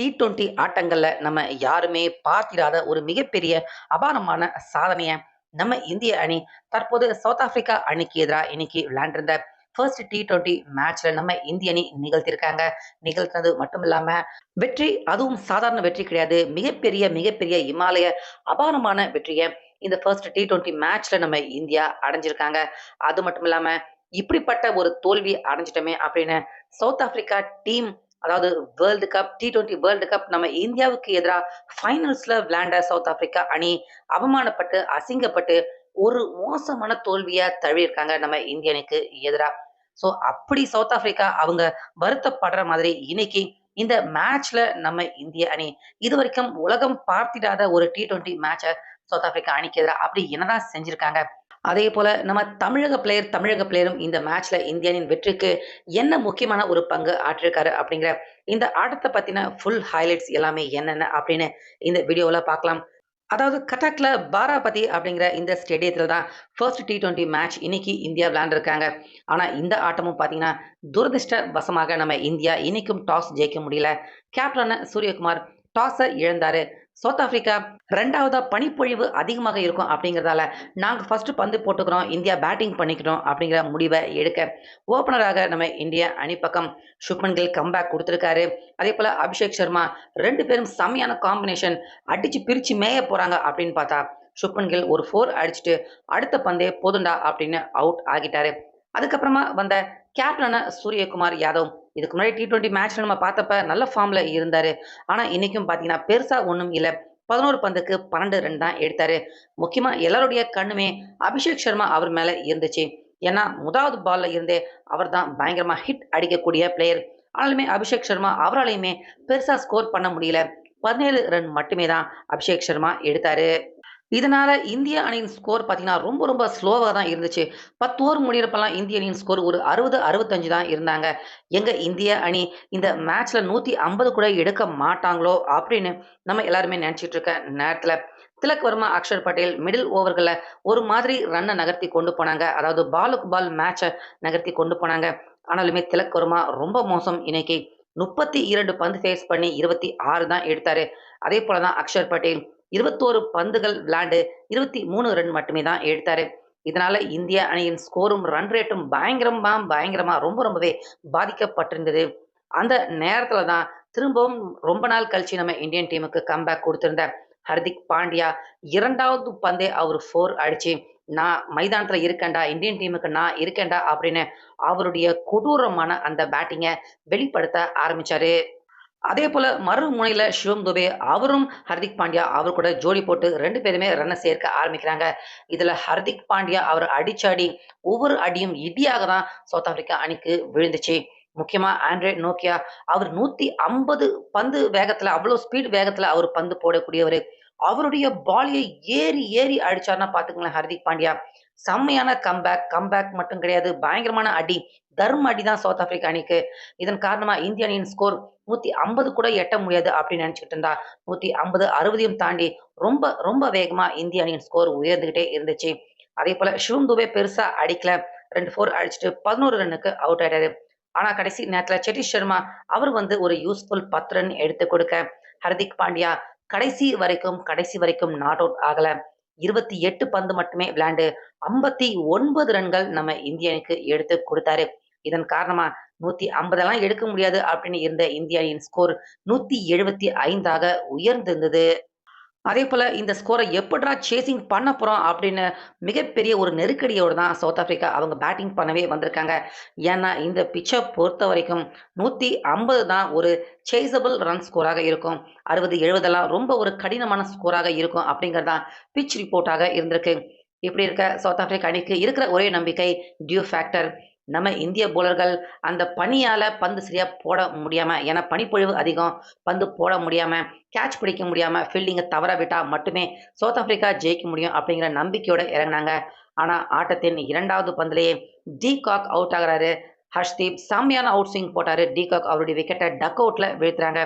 T twenty ஆட்டங்களில் நம்ம யாருமே பார்த்திராத ஒரு மிகப்பெரிய அபாரமான சாதனையை நம்ம இந்திய அணி தற்போது சவுத் ஆப்பிரிக்கா அணிக்கு எதிராக இன்னைக்கு விளையாண்டிருந்த ஃபர்ஸ்ட் டி டுவெண்ட்டி மேட்ச்ல நம்ம இந்திய அணி நிகழ்த்திருக்காங்க. நிகழ்த்தினது மட்டும் இல்லாம வெற்றி அதுவும் சாதாரண வெற்றி கிடையாது. மிகப்பெரிய மிகப்பெரிய இமாலய அபாரமான வெற்றியை இந்த ஃபர்ஸ்ட் டி டுவெண்ட்டி மேட்ச்ல நம்ம இந்தியா அடைஞ்சிருக்காங்க. அது மட்டும் இல்லாம இப்படிப்பட்ட ஒரு தோல்வி அடைஞ்சிட்டோமே அப்படின்னு சவுத் ஆப்பிரிக்கா டீம் அதாவது world cup T twenty world cup நம்ம இந்தியாவுக்கு எதிராக ஃபைனல்ஸ்ல விளையாண்ட சவுத் ஆப்பிரிக்கா அணி அவமானப்பட்டு அசிங்கப்பட்டு ஒரு மோசமான தோல்வியா தழுவியிருக்காங்க நம்ம இந்திய அணிக்கு எதிராக. ஸோ அப்படி சவுத் ஆப்பிரிக்கா அவங்க வருத்தப்படுற மாதிரி இன்னைக்கு இந்த மேட்ச்ல நம்ம இந்திய அணி இது வரைக்கும் உலகம் பார்த்திடாத ஒரு டி டுவெண்ட்டி மேட்சை சவுத் ஆப்பிரிக்கா அணிக்கு எதிராக. அப்படி என்னதான் செஞ்சிருக்காங்க? அதே போல நம்ம தமிழக பிளேயர் தமிழக பிளேயரும் இந்த மேட்ச்ல இந்தியனின் வெற்றிக்கு என்ன முக்கியமான ஒரு பங்கு ஆற்றிருக்காரு அப்படிங்கிற இந்த ஆட்டத்தை பத்தின ஃபுல் ஹைலைட்ஸ் எல்லாமே என்னென்ன அப்படின்னு இந்த வீடியோவில் பார்க்கலாம். அதாவது கட்டாக்ல பாராபதி அப்படிங்கிற இந்த ஸ்டேடியத்தில் தான் ஃபர்ஸ்ட் டி டுவெண்ட்டி மேட்ச் இன்னைக்கு இந்தியா விளையாண்டுருக்காங்க. ஆனால் இந்த ஆட்டமும் பார்த்தீங்கன்னா துரதிர்ஷ்ட வசமாக நம்ம இந்தியா இன்னைக்கும் டாஸ் ஜெயிக்க முடியல. கேப்டனான சூரியகுமார் டாஸை இழந்தாரு. சவுத் ஆப்பிரிக்கா ரெண்டாவதாக பனிப்பொழிவு அதிகமாக இருக்கும் அப்படிங்கிறதால நாங்கள் ஃபர்ஸ்ட் பந்து போட்டுக்கிறோம் இந்தியா பேட்டிங் பண்ணிக்கிறோம் அப்படிங்கிற முடிவை எடுக்க ஓப்பனராக நம்ம இந்தியா அணிப்பக்கம் பக்கம் சுப்மன் கில் கம்பேக் கொடுத்துருக்காரு. அதே போல் அபிஷேக் சர்மா ரெண்டு பேரும் செம்மையான காம்பினேஷன் அடிச்சு பிரிச்சு மேய போறாங்க அப்படின்னு பார்த்தா சுப்மன் கில் ஒரு ஃபோர் அடிச்சுட்டு அடுத்த பந்தே போதுண்டா அப்படின்னு அவுட் ஆகிட்டாரு. அதுக்கப்புறமா வந்த கேப்டனான சூரியகுமார் யாதவ் இதுக்கு முன்னாடி டி டுவெண்ட்டி மேட்ச்ல நம்ம பார்த்தப்ப நல்ல ஃபார்ம்ல இருந்தாரு. ஆனா இன்னைக்கும் பார்த்தீங்கன்னா பெருசா ஒன்றும் இல்லை. பதினோரு பந்துக்கு பன்னெண்டு ரன் தான் எடுத்தாரு. முக்கியமா எல்லாருடைய கண்ணுமே அபிஷேக் சர்மா அவர் மேல இருந்துச்சு. ஏன்னா முதலாவது பால்ல இருந்தே அவர் தான் பயங்கரமா ஹிட் அடிக்கக்கூடிய பிளேயர் ஆனாலுமே அபிஷேக் சர்மா அவராலையுமே பெருசா ஸ்கோர் பண்ண முடியல. பதினேழு ரன் மட்டுமே தான் அபிஷேக் சர்மா எடுத்தாரு. இதனால இந்திய அணியின் ஸ்கோர் பார்த்தீங்கன்னா ரொம்ப ரொம்ப ஸ்லோவாக தான் இருந்துச்சு. பத்து ஓவர் முடியிறப்பெல்லாம் இந்திய அணியின் ஸ்கோர் ஒரு அறுபது அறுபத்தஞ்சு தான் இருந்தாங்க. எங்க இந்திய அணி இந்த மேட்ச்ல நூற்றி ஐம்பது கூட எடுக்க மாட்டாங்களோ அப்படின்னு நம்ம எல்லாருமே நினச்சிட்டு இருக்க நேரத்தில் திலக் வர்மா அக்ஷர் பட்டேல் மிடில் ஓவர்களில் ஒரு மாதிரி ரன்னை நகர்த்தி கொண்டு போனாங்க. அதாவது பாலுக்கு பால் மேட்சை நகர்த்தி கொண்டு போனாங்க. ஆனாலுமே திலக் வர்மா ரொம்ப மோசம் இன்னைக்கு முப்பத்தி இரண்டு பந்து ஃபேஸ் பண்ணி இருபத்தி ஆறு தான் எடுத்தாரு. அதே போல தான் அக்ஷர் பட்டேல் இருபத்தோரு பந்துகள் விளையாண்டு இருபத்தி மூணு ரன் மட்டுமே தான் எடுத்தாரு. இதனால இந்திய அணியின் ஸ்கோரும் ரன் ரேட்டும் பயங்கரமா பயங்கரமா ரொம்ப ரொம்பவே பாதிக்கப்பட்டிருந்தது. அந்த நேரத்துல தான் திரும்பவும் ரொம்ப நாள் கழிச்சு நம்ம இந்தியன் டீமுக்கு கம்பேக் கொடுத்திருந்த ஹர்திக் பாண்டியா இரண்டாவது பந்தே அவர் ஃபோர் அடிச்சு நான் மைதானத்துல இருக்கேன்டா இந்தியன் டீமுக்கு நான் இருக்கேன்டா அப்படின்னு அவருடைய கொடூரமான அந்த பேட்டிங்கை வெளிப்படுத்த ஆரம்பிச்சாரு. அதே போல மறுமுனையில சிவம் துபே அவரும் ஹர்திக் பாண்டியா அவர் கூட ஜோடி போட்டு ரெண்டு பேருமே ரன்னை சேர்க்க ஆரம்பிக்கிறாங்க. இதுல ஹர்திக் பாண்டியா அவர் அடிச்சாடி ஒவ்வொரு அடியும் இடியாக தான் சவுத் ஆப்பிரிக்கா அணிக்கு விழுந்துச்சு. முக்கியமா ஆண்ட்ராய்ட் நோக்கியா அவர் நூத்தி ஐம்பது பந்து வேகத்துல அவ்வளவு ஸ்பீட் வேகத்துல அவர் பந்து போடக்கூடியவர். அவருடைய பாலியை ஏறி ஏறி அடிச்சாருன்னா பாத்துக்கலாம் ஹர்திக் பாண்டியா. செம்மையான கம்பேக் கம்பேக் மட்டும் கிடையாது பயங்கரமான அடி தர்ம அடி தான் சவுத் ஆப்பிரிக்கா அணிக்கு. இதன் காரணமா இந்திய அணியின் ஸ்கோர் நூத்தி ஐம்பது கூட எட்ட முடியாது அப்படின்னு நினைச்சிட்டு இருந்தா நூத்தி ஐம்பது அறுபதையும் தாண்டி ரொம்ப ரொம்ப வேகமா இந்திய அணியின் ஸ்கோர் உயர்ந்துகிட்டே இருந்துச்சு. அதே போல சிவம் துபே பெருசா அடிக்கல. ரெண்டு ஃபோர் அடிச்சுட்டு பதினோரு ரன்னுக்கு அவுட் ஆயிட்டாரு. ஆனா கடைசி நேரத்துல செட்டிஷ் சர்மா அவர் வந்து ஒரு யூஸ்ஃபுல் பத்து ரன் எடுத்து கொடுக்க. ஹர்திக் பாண்டியா கடைசி வரைக்கும் கடைசி வரைக்கும் நாட் அவுட் ஆகல. இருபத்தி எட்டு பந்து மட்டுமே விளையாண்டு ஐம்பத்தி ஒன்பது ரன்கள் நம்ம இந்திய அணிக்கு எடுத்து கொடுத்தாரு. இதன் காரணமா நூத்தி ஐம்பதெல்லாம் எடுக்க முடியாது அப்படின்னு இருந்த இந்திய அணியின் ஸ்கோர் நூத்தி எழுபத்தி ஐந்தாக உயர்ந்திருந்தது. அதே போல் இந்த ஸ்கோரை எப்படிடா சேசிங் பண்ண போகிறோம் அப்படின்னு மிகப்பெரிய ஒரு நெருக்கடியோடு தான் சவுத் ஆஃப்ரிக்கா அவங்க பேட்டிங் பண்ணவே வந்திருக்காங்க. ஏன்னா இந்த பிச்சை பொறுத்த வரைக்கும் நூற்றி ஐம்பது தான் ஒரு சேசபிள் ரன் ஸ்கோராக இருக்கும். அறுபது எழுபதெல்லாம் ரொம்ப ஒரு கடினமான ஸ்கோராக இருக்கும் அப்படிங்கிறது தான் பிச் ரிப்போர்ட்டாக இருந்திருக்கு. இப்படி இருக்க? சவுத் ஆஃப்ரிக்கா அணிக்கு இருக்கிற ஒரே நம்பிக்கை டியூ ஃபேக்டர் நம்ம இந்திய போலர்கள் அந்த பனியால் பந்து சரியாக போட முடியாமல் ஏன்னா பனிப்பொழிவு அதிகம். பந்து போட முடியாமல் கேட்ச் பிடிக்க முடியாமல் ஃபீல்டிங்கை தவற விட்டால் மட்டுமே சவுத் ஆப்பிரிக்கா ஜெயிக்க முடியும் அப்படிங்கிற நம்பிக்கையோடு இறங்கினாங்க. ஆனால் ஆட்டத்தின் இரண்டாவது பந்திலேயே டி காக் அவுட் ஆகுறாரு. ஹர்ஷ்தீப் செம்மையான அவுட் ஸ்விங் போட்டார். டி காக் அவருடைய விக்கெட்டை டக் அவுட்டில் வீழ்த்துறாங்க.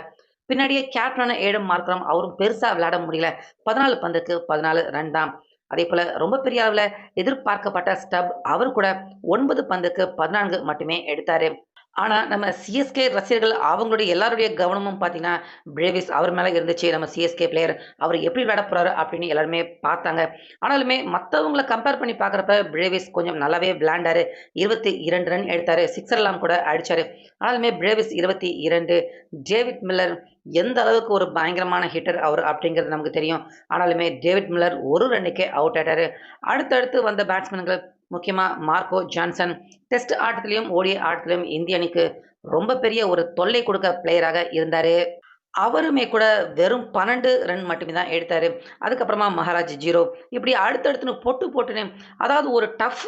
பின்னாடியே கேப்டனான ஏடம் மார்க்கரம் அவரும் பெருசாக விளையாட முடியல. பதினாலு பந்துக்கு பதினாலு ரன் தான். அதே போல ரொம்ப பெரிய அளவில் எதிர்பார்க்கப்பட்ட ஸ்டப் அவர் கூட ஒன்பது பந்துக்கு பதினான்கு மட்டுமே எடுத்தார். ஆனால் நம்ம சிஎஸ்கே ரசிகர்கள் அவங்களுடைய எல்லாருடைய கவனமும் பார்த்தீங்கன்னா, பிரேவிஸ் அவர் மேலே இருந்துச்சு. நம்ம சிஎஸ்கே பிளேயர் அவர் எப்படி விளையாட போகிறாரு அப்படின்னு எல்லாருமே பார்த்தாங்க. ஆனாலுமே மற்றவங்களை கம்பேர் பண்ணி பார்க்குறப்ப பிரேவிஸ் கொஞ்சம் நல்லாவே விளாண்டார் இருபத்தி இரண்டு ரன் எடுத்தார் சிக்ஸர்லாம் கூட அடித்தார் ஆனாலுமே பிரேவிஸ் 22 டேவிட் மில்லர் எந்த அளவுக்கு ஒரு பயங்கரமான ஹிட்டர் அவர் அப்படிங்கிறது நமக்கு தெரியும். ஆனாலுமே டேவிட் மில்லர் ஒரு ரன்னுக்கே அவுட் ஆயிட்டார் அடுத்தடுத்து வந்த பேட்ஸ்மேன்கள் முக்கியமாக மார்க்கோ ஜான்சன். டெஸ்ட் ஆட்டத்திலையும் ஓடிய ஆட்டத்திலையும் இந்திய அணிக்கு ரொம்ப பெரிய ஒரு தொல்லை கொடுக்க பிளேயராக இருந்தார். அவருமே கூட வெறும் 12 ரன் மட்டுமே தான் எடுத்தார். அதுக்கப்புறமா மகாராஜ் ஜீரோ. இப்படி அடுத்தடுத்துன்னு பொட்டு போட்டுன்னு அதாவது ஒரு டஃப்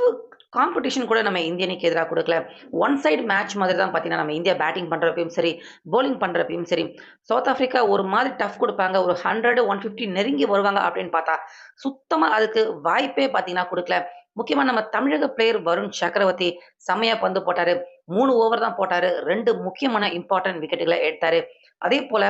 காம்படிஷன் கூட நம்ம இந்திய அணிக்கு கொடுக்கல. ஒன் சைடு மேட்ச் மாதிரி தான் பார்த்தீங்கன்னா, நம்ம இந்தியா பேட்டிங் பண்ணுறப்பையும் சரி, போலிங் பண்ணுறப்பையும் சரி, சவுத் ஆஃப்ரிக்கா ஒரு மாதிரி டஃப் கொடுப்பாங்க. ஒரு 100, 150 நெருங்கி வருவாங்க அப்படின்னு பார்த்தா, சுத்தமாக அதுக்கு வாய்ப்பே பார்த்தீங்கன்னா கொடுக்கல. முக்கியமா நம்ம தமிழக பிளேயர் வருண் சக்கரவர்த்தி செம்மையா பந்து போட்டாரு. மூணு ஓவர் தான் போட்டாரு. ரெண்டு முக்கியமான இம்பார்ட்டன்ட் விக்கெட்டுகளை எடுத்தாரு. அதேபோல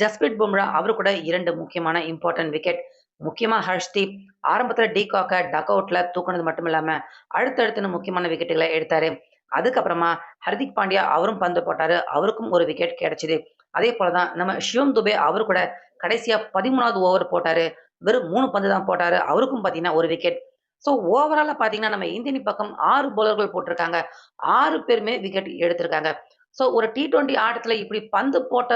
ஜஸ்பிரிட் பும்ரா அவரு கூட இரண்டு முக்கியமான இம்பார்ட்டன்ட் விக்கெட். முக்கியமா ஹர்ஷ்தீப் ஆரம்பத்துல டி காக்க டக் அவுட்ல தூக்குனது மட்டும் இல்லாம, அடுத்தடுத்துன்னு முக்கியமான விக்கெட்டுகளை எடுத்தாரு. அதுக்கப்புறமா ஹர்திக் பாண்டியா அவரும் பந்து போட்டாரு. அவருக்கும் ஒரு விக்கெட் கிடைச்சிது அதே தான் நம்ம ஷிவம் துபே அவரு கூட கடைசியா 13வது ஓவர் போட்டாரு. வெறும் மூணு பந்து தான் போட்டாரு. அவருக்கும் பார்த்தீங்கன்னா, ஒரு விக்கெட். ஸோ ஓவராலாக பார்த்தீங்கன்னா, நம்ம இந்தியனி பக்கம் ஆறு பவுலர்கள் போட்டிருக்காங்க. ஆறு பேருமே விக்கெட் எடுத்திருக்காங்க. ஸோ ஒரு டி ட்வெண்ட்டி ஆட்டத்தில் இப்படி பந்து போட்ட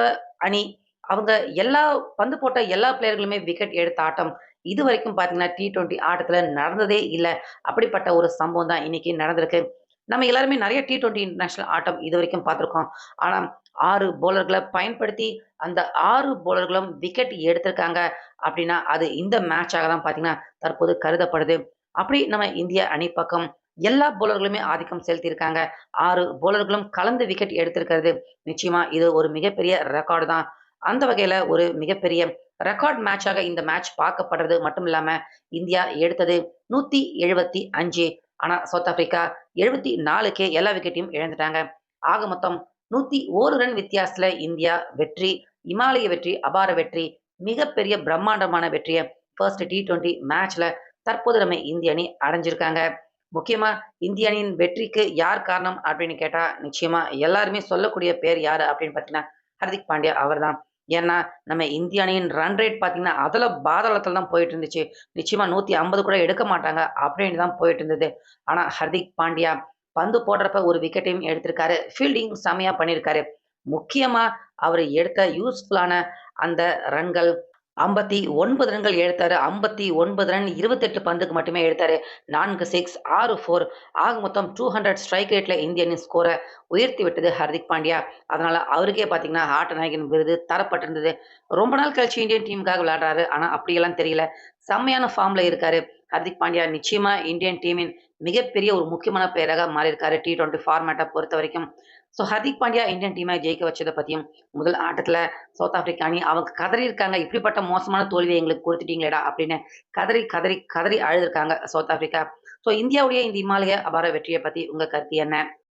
அணி, அவங்க எல்லா பந்து போட்ட எல்லா பிளேயர்களுமே விக்கெட் எடுத்த ஆட்டம் இது வரைக்கும் பார்த்தீங்கன்னா, டி ட்வெண்ட்டி ஆட்டத்தில் நடந்ததே இல்லை அப்படிப்பட்ட ஒரு சம்பவம் தான் இன்னைக்கு நடந்திருக்கு. நம்ம எல்லாருமே நிறைய டி ட்வெண்ட்டி இன்டர்நேஷனல் ஆட்டம் இது வரைக்கும் பார்த்துருக்கோம் ஆனால் ஆறு போலர்களை பயன்படுத்தி அந்த ஆறு பவுலர்களும் விக்கெட் எடுத்திருக்காங்க அப்படின்னா, அது இந்த மேட்சாக தான் பார்த்தீங்கன்னா, தற்போது கருதப்படுது. அப்படி நம்ம இந்திய அணி பக்கம் எல்லா பவுலர்களுமே ஆதிக்கம் செலுத்தியிருக்காங்க. ஆறு பவுலர்களும் கலந்து விக்கெட் எடுத்திருக்கிறது. நிச்சயமா இது ஒரு மிகப்பெரிய ரெக்கார்டு தான். அந்த வகையில ஒரு மிகப்பெரிய ரெக்கார்ட் மேட்சாக இந்த மேட்ச் பார்க்கப்படுறது மட்டும் இல்லாம, இந்தியா எடுத்தது 175 ஆனா சவுத் ஆப்பிரிக்கா 74க்கே எல்லா விக்கெட்டையும் இழந்துட்டாங்க. ஆக மொத்தம் 101 ரன் வித்தியாசத்துல இந்தியா வெற்றி, இமாலய வெற்றி, அபார வெற்றி, மிகப்பெரிய பிரம்மாண்டமான வெற்றியை ஃபர்ஸ்ட் டி20 மேட்ச்ல தற்போது நம்ம இந்திய அணி அடைஞ்சிருக்காங்க. முக்கியமா இந்திய அணியின் வெற்றிக்கு யார் காரணம் அப்படின்னு கேட்டா, நிச்சயமா எல்லாருமே சொல்லக்கூடிய பேர் யாரு அப்படின்னு பார்த்தீங்கன்னா, ஹர்திக் பாண்டியா அவர்தான். ஏன்னா, நம்ம இந்திய அணியின் ரன் ரேட் பார்த்தீங்கன்னா, அதில் பாதாளத்தில தான் போயிட்டு இருந்துச்சு. நிச்சயமா 150 கூட எடுக்க மாட்டாங்க அப்படின்னு தான் போயிட்டு இருந்தது. ஆனா ஹர்திக் பாண்டியா பந்து போடுறப்ப ஒரு விக்கெட்டையும் எடுத்திருக்காரு. ஃபீல்டிங் செமையாக பண்ணியிருக்காரு. முக்கியமா அவர் எடுத்த யூஸ்ஃபுல்லான அந்த ரன்கள் 59 ரன்கள் எடுத்தாரு. 59 ரன் 28 பந்துக்கு மட்டுமே எடுத்தாரு. நான்கு சிக்ஸ், ஆறு ஃபோர் ஆக மொத்தம் 200 ஸ்ட்ரைக் ரேட்ல இந்திய அணி உயர்த்தி விட்டது ஹர்திக் பாண்டியா. அதனால அவருக்கே பார்த்தீங்கன்னா, ஆட்ட நாயகன் விருது தரப்பட்டிருந்தது. ரொம்ப நாள் கழிச்சு இந்தியன் டீமுக்காக விளையாடுறாரு. ஆனா அப்படியெல்லாம் தெரியல. செம்மையான ஃபார்ம்ல இருக்காரு. ஹர்திக் பாண்டியா நிச்சயமா இந்தியன் டீமின் மிகப்பெரிய ஒரு முக்கியமான பிளேயராக மாறியிருக்காரு. டி டுவெண்ட்டி ஃபார்மேட்டை பொறுத்த வரைக்கும் ஸோ ஹர்திக் பாண்டியா இந்தியன் டீமை ஜெயிக்க வச்சதை பற்றியும் முதல் ஆட்டத்தில் சவுத் ஆப்பிரிக்கா அணி அவங்க கதறி இருக்காங்க இப்படிப்பட்ட மோசமான தோல்வியை எங்களுக்கு கொடுத்துட்டீங்களேடா அப்படின்னு கதறி, கதறி, கதறி அழுதுருக்காங்க சவுத் ஆப்பிரிக்கா. ஸோ இந்தியாவுடைய இந்த இமாலய அபார வெற்றியை பற்றி உங்கள் கருத்து என்ன?